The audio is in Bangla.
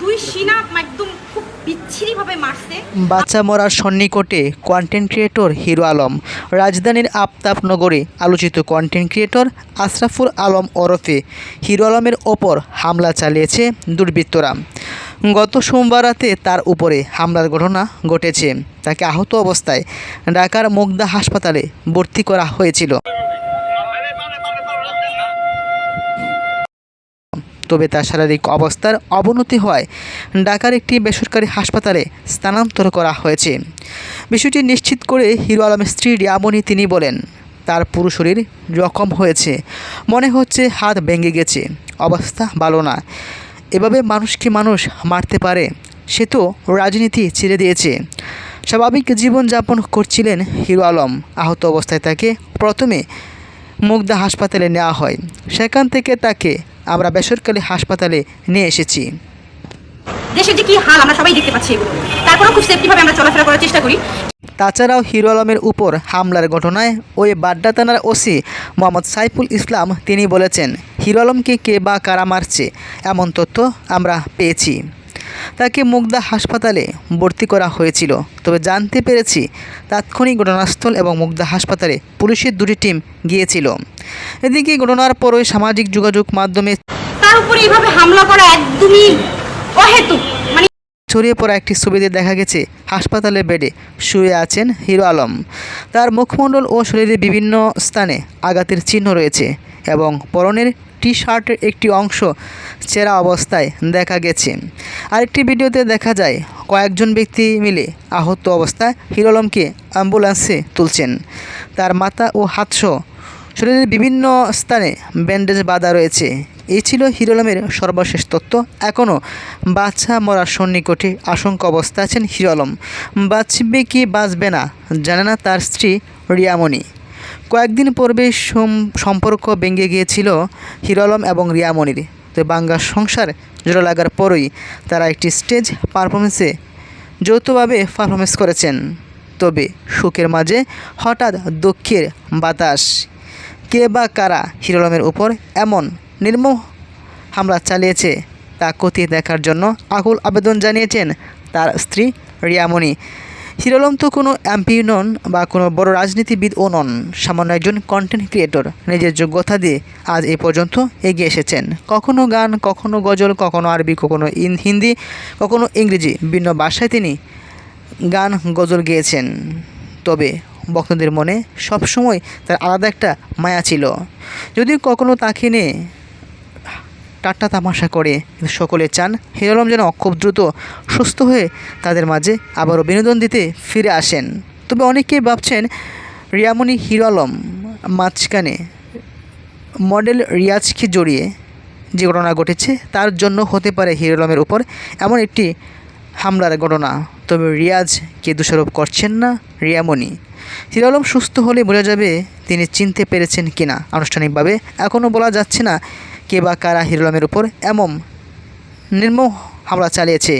দুই একদম খুব বিচ্ছিরিভাবে মারছে। বাচ্চা মরার সন্নিকটে কন্টেন্ট ক্রিয়েটর হিরো আলম, রাজধানীর আফতাব নগরে আলোচিত কন্টেন্ট ক্রিয়েটর আশরাফুল আলম ওরফে হিরো আলমের ওপর হামলা চালিয়েছে দুর্বৃত্তরা। গত সোমবার রাতে তার উপরে হামলার ঘটনা ঘটেছে। তাকে আহত অবস্থায় ঢাকার মুগদা হাসপাতালে ভর্তি করা হয়েছিল। তবে তার শারীরিক অবস্থার অবনতি হওয়ায় ঢাকার একটি বেসরকারি হাসপাতালে স্থানান্তর করা হয়েছে। বিষয়টি নিশ্চিত করে হিরো আলমের স্ত্রী রিয়ামণি তিনি বলেন, তার পুরো শরীর জখম হয়েছে। মনে হচ্ছে হাত ভেঙে গেছে। অবস্থা ভালো না। এভাবে মানুষকে মানুষ মারতে পারে? সে তো রাজনীতি ছেড়ে দিয়েছে। স্বাভাবিক জীবনযাপন করছিলেন হিরো আলম। আহত অবস্থায় তাকে প্রথমে মুগদা হাসপাতালে নেওয়া হয়। সেখান থেকে তাকে আমরা বেসরকারি হাসপাতালে নিয়ে এসেছি। দেশের যে কি হাল আমরা সবাই দেখতে পাচ্ছি এগুলো। তারপরেও খুব সেফটিভাবে আমরা চলাফেরা করার চেষ্টা করি। তাছাড়াও হিরো আলমের উপর হামলার ঘটনায় ওই বাড্ডা থানার ওসি মোহাম্মদ সাইফুল ইসলাম তিনি বলেছেন হিরো আলমকে কে বা কারা মারছে? এমন তথ্য আমরা পেয়েছি। তাকে মুগদা হাসপাতালে ভর্তি করা হয়েছিল। তবে জানতে পেরেছি তাৎক্ষণিক ঘটনাস্থল এবং মুগদা হাসপাতালে পুলিশের দুটি টিম গিয়েছিল। এদিকে ঘটনার পরই সামাজিক যোগাযোগ মাধ্যমে তার উপরে এইভাবে হামলা করা একদমই অহেতুক। মানে ছড়িয়ে পড়া একটি ছবিতে দেখা গেছে হাসপাতালের বেডে শুয়ে আছেন হিরো আলম। তার মুখমণ্ডল ও শরীরে বিভিন্ন স্থানে আঘাতের চিহ্ন রয়েছে এবং পরনের টি শার্টের একটি অংশ চেরা অবস্থায় দেখা গেছে। আরেকটি ভিডিওতে দেখা যায়, কয়েকজন ব্যক্তি মিলে আহত অবস্থায় হিরো আলমকে অ্যাম্বুলেন্সে তুলছেন। তার মাথা ও হাতসহ শরীরের বিভিন্ন স্থানে ব্যান্ডেজ বাঁধা রয়েছে। এই ছিল হিরো আলমের সর্বশেষ তথ্য। এখনও বাচ্চা মরার সন্নিকটে আশঙ্কা অবস্থা আছেন হিরো আলম বাঁচবে কি বাঁচবে না জানে না তার স্ত্রী রিয়ামণি। কয়েকদিন পূর্বে সম্পর্ক ভেঙে গিয়েছিল হিরো আলম এবং রিয়ামণির। তো বাংলা সংসার জোড়া লাগার পরই তারা একটি স্টেজ পারফরমেন্সে যৌথভাবে পারফরমেন্স করেছেন। তবে সুখের মাঝে হঠাৎ দুঃখের বাতাস। কে বা কারা হিরো আলমের উপর এমন নির্মম হামলা চালিয়েছে তা খতিয়ে দেখার জন্য আকুল আবেদন জানিয়েছেন তার স্ত্রী রিয়ামণি। হিরো আলম তো কোনো এমপি নন বা কোনো বড় রাজনীতিবিদও নন। সামান্য একজন কন্টেন্ট ক্রিয়েটর নিজের যোগ্যতা দিয়ে আজ এ পর্যন্ত এগিয়ে এসেছেন। কখনো গান, কখনো গজল, কখনো আরবি, কখনো ইন হিন্দি, কখনো ইংরেজি বিভিন্ন ভাষায় তিনি গান, গজল গেয়েছেন। তবে ভক্তদের মনে সবসময় তার আলাদা একটা মায়া ছিল। যদি কখনো তাকে নিয়ে টাট্টা তামাশা করে। কিন্তু সকলে চান হিরো আলম যেন খুব দ্রুত সুস্থ হয়ে তাদের মাঝে আবারও বিনোদন দিতে ফিরে আসেন। তবে অনেকেই ভাবছেন রিয়ামণি হিরো আলম মাঝখানে মডেল রিয়াজকে জড়িয়ে যে ঘটনা ঘটেছে তার জন্য হতে পারে হিরো আলমের উপর এমন একটি হামলার ঘটনা। তবে রিয়াজকে দোষারোপ করছেন না রিয়ামণি। হিরো আলম সুস্থ হলে বোঝা যাবে তিনি চিনতে পেরেছেন কিনা। আনুষ্ঠানিকভাবে এখনও বলা যাচ্ছে না কে বা কারা হিরোলামের উপর এমন নির্মম হামলা চালিয়েছে।